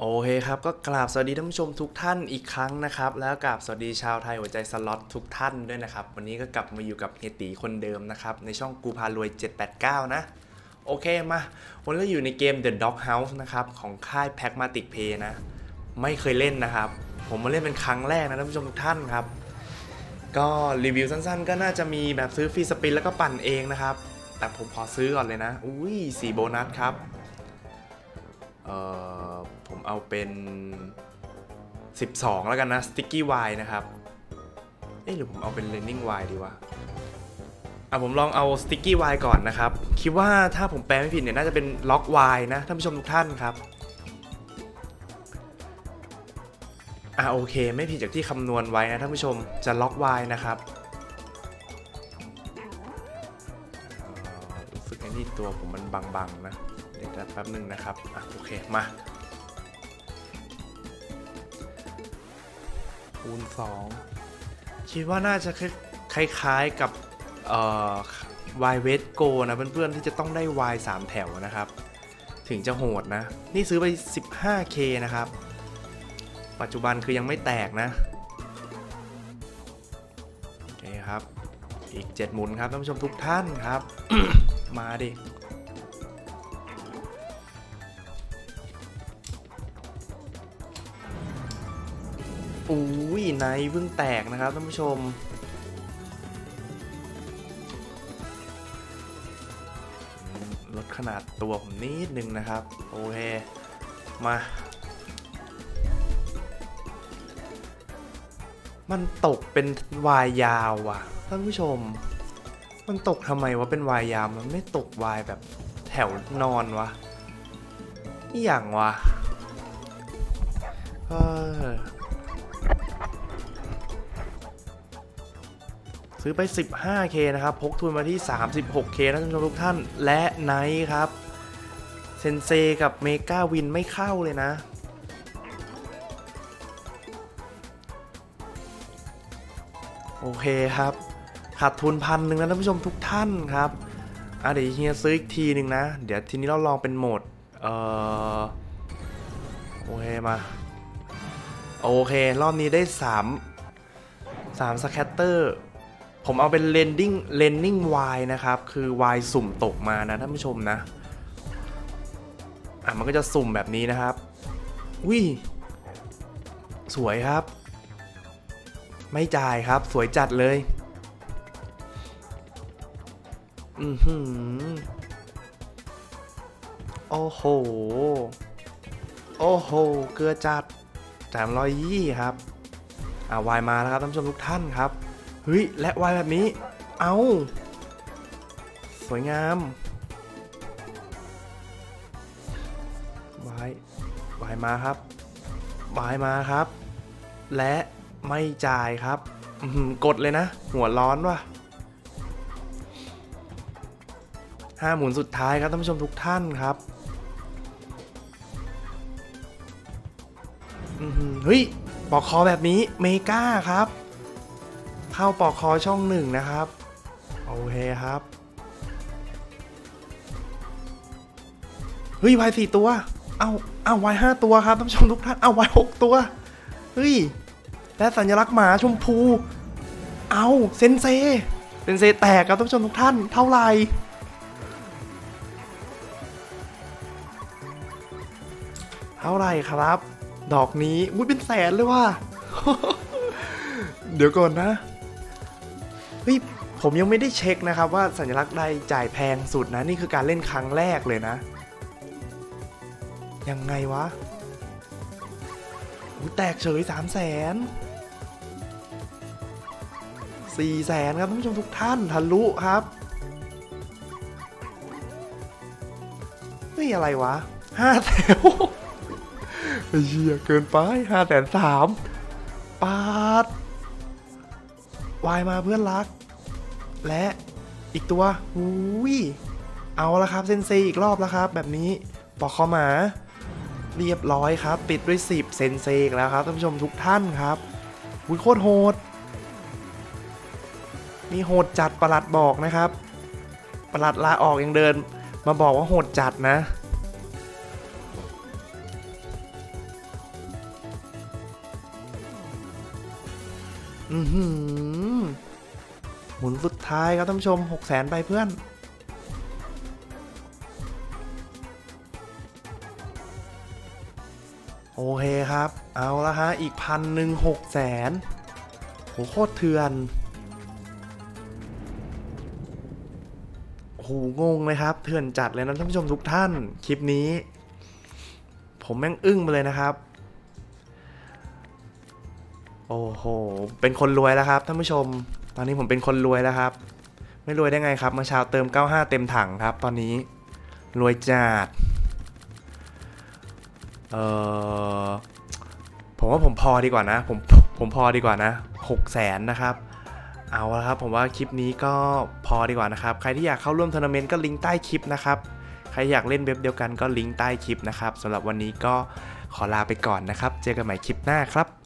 โอเคครับก็กราบสวัสดีท่านผู้ชมทุกท่านอีกครั้งนะครับ แล้วกราบสวัสดีชาวไทยหัวใจสล็อตทุกท่านด้วยนะครับ วันนี้ก็กลับมาอยู่กับเฮตีคนเดิมนะครับ ในช่องกูพารวย 789 นะ โอเคมาวันนี้อยู่ในเกม The Dog House นะครับ ของค่าย Pragmatic Play นะ ไม่เคยเล่นนะครับ ผมมาเล่นเป็นครั้งแรกนะท่านผู้ชมทุกท่านครับ ก็รีวิวสั้นๆ ก็น่าจะมีแบบซื้อฟรีสปินแล้วก็ปั่นเองนะครับ แต่ผมขอซื้อก่อนเลยนะ อุ้ยสีโบนัสครับเอ่อ เอาเป็น 12 แล้วกันนะ Sticky Y นะครับ เอ๊ะหรือผมเอาเป็น Learning Y ดีวะอะผมลองเอา Sticky Y ก่อนนะครับ คิดว่าถ้าผมแปลไม่ผิดเนี่ยน่าจะเป็น Lock Y นะท่านผู้ชมทุกท่านครับอะโอเค ไม่ผิดจากที่คำนวณไว้นะท่านผู้ชมจะ Lock Y นะครับรู้สึกไอ้นี่ตัวผมมันบังๆนะ เดี๋ยวแป๊บหนึ่งนะครับอะโอเคมา คูณ2คิดว่าน่าจะคล้ายๆกับเอ่อ Y w e t Go นะเพื่อนๆที่จะต้องได้ Y 3แถวนะครับ ถึงจะโหดนะ นี่ซื้อไป 15K นะครับ ปัจจุบันคือยังไม่แตกนะ โอเคครับ อีก 7 หมุนครับท่านผู้ชมทุกท่านครับ มาดิ อุ้ยไนเพิ่งแตกนะครับท่านผู้ชม ลดขนาดตัวผมนิดนึงนะครับ โอเค มา มันตกเป็นวายยาวว่ะท่านผู้ชม มันตกทำไมวะเป็นวายยาว มันไม่ตกวายแบบแถวนอนวะ นี่อย่างวะ เออ ซื้อไป 15K นะครับ พกทุนมาที่ 36K นะท่านผู้ชมทุกท่าน และไนท์ครับ เซนเซกับเมกาวินไม่เข้าเลยนะโอเคครับ ขาดทุนพันหนึ่งนะท่านผู้ชมทุกท่านครับอะเดี๋ยวเฮียซื้ออีกทีหนึ่งนะ เดี๋ยวทีนี้เราลองเป็นโหมด เอ่อ โอเคมา โอเค รอบนี้ได้ 3 3สแคตเตอร์ ผมเอาเป็น lending lending y นะครับ คือ y สุ่มตกมานะท่านผู้ชมนะ อะมันก็จะสุ่มแบบนี้นะครับวิสวยครับ ไม่จ่ายครับ สวยจัดเลย อือหือ โอ้โห โอ้โห เกลือจัดแถมร้อยยี่ครับ อ่าวายมาแล้วครับท่านผู้ชมทุกท่านครับ เฮ้ย และวายแบบนี้ เอาสวยงามวายวายมาครับวายมาครับ และไม่จ่ายครับกดเลยนะ หัวร้อนว่ะห้าหมุนสุดท้ายครับท่านผู้ชมทุกท่านครับเฮ้ยปอกคอแบบนี้เมกาครับ เข้าปอกคอช่องหนึ่งนะครับ โอเคครับ เฮ้ยวายสี่ตัว เอาเอาวายห้าตัวครับท่านผู้ชมทุกท่านเอาวายหกตัว เฮ้ย และสัญลักษณ์หมาชมพู เอาเซนเซ เซนเซแตกครับท่านผู้ชมทุกท่าน เท่าไหร่เท่าไหร่ครับ ดอกนี้อุ้ยเป็นแสนเลยว่ะ เดี๋ยวก่อนนะ เฮ้ยผมยังไม่ได้เช็คนะครับว่าสัญลักษณ์ใดจ่ายแพงสุดนะ นี่คือการเล่นครั้งแรกเลยนะ ยังไงวะแตกเฉยสามแสนสี่แสนครับท่านผู้ชมทุกท่านทะลุครับเฮ้ยอะไรวะห้าแสนไอ้เหี้ยเกินไปห้าแสนสามปาด วายมาเพื่อนรัก และอีกตัวอุ้ยเอาละครับเซนเซอีกรอบแล้วครับ แบบนี้ปอกคอมา เรียบร้อยครับ ปิดด้วย 10 เซนเซอีกแล้วครับท่านผู้ชมทุกท่านครับวุ้ยโคตรโหดนี่โหดจัดประหลัดบอกนะครับ ประหลัดลาออกยังเดิน มาบอกว่าโหดจัดนะอือหือ หมุนสุดท้ายครับท่านผู้ชมหกแสนไปเพื่อนโอเคครับ เอาละฮะ อีกพันหนึ่งหกแสนโหโคตรเถื่อนโอ้โหงงเลยครับ เถื่อนจัดเลยนะท่านผู้ชมทุกท่าน คลิปนี้ ผมแม่งอึ้งไปเลยนะครับ โอ้โห เป็นคนรวยแล้วครับท่านผู้ชม ตอนนี้ผมเป็นคนรวยแล้วครับ ไม่รวยได้ไงครับเมื่อเช้าเติม 95 เต็มถังครับ ตอนนี้รวยจัดเออผมว่าผมพอดีกว่านะ ผมผมพอดีกว่านะ6แสนนะครับ เอาละครับ ผมว่าคลิปนี้ก็พอดีกว่านะครับ ใครที่อยากเข้าร่วมทัวร์นาเมนต์ก็ลิงก์ใต้คลิปนะครับ ใครอยากเล่นเว็บเดียวกันก็ลิงก์ใต้คลิปนะครับสำหรับวันนี้ก็ขอลาไปก่อนนะครับ เจอกันใหม่คลิปหน้าครับ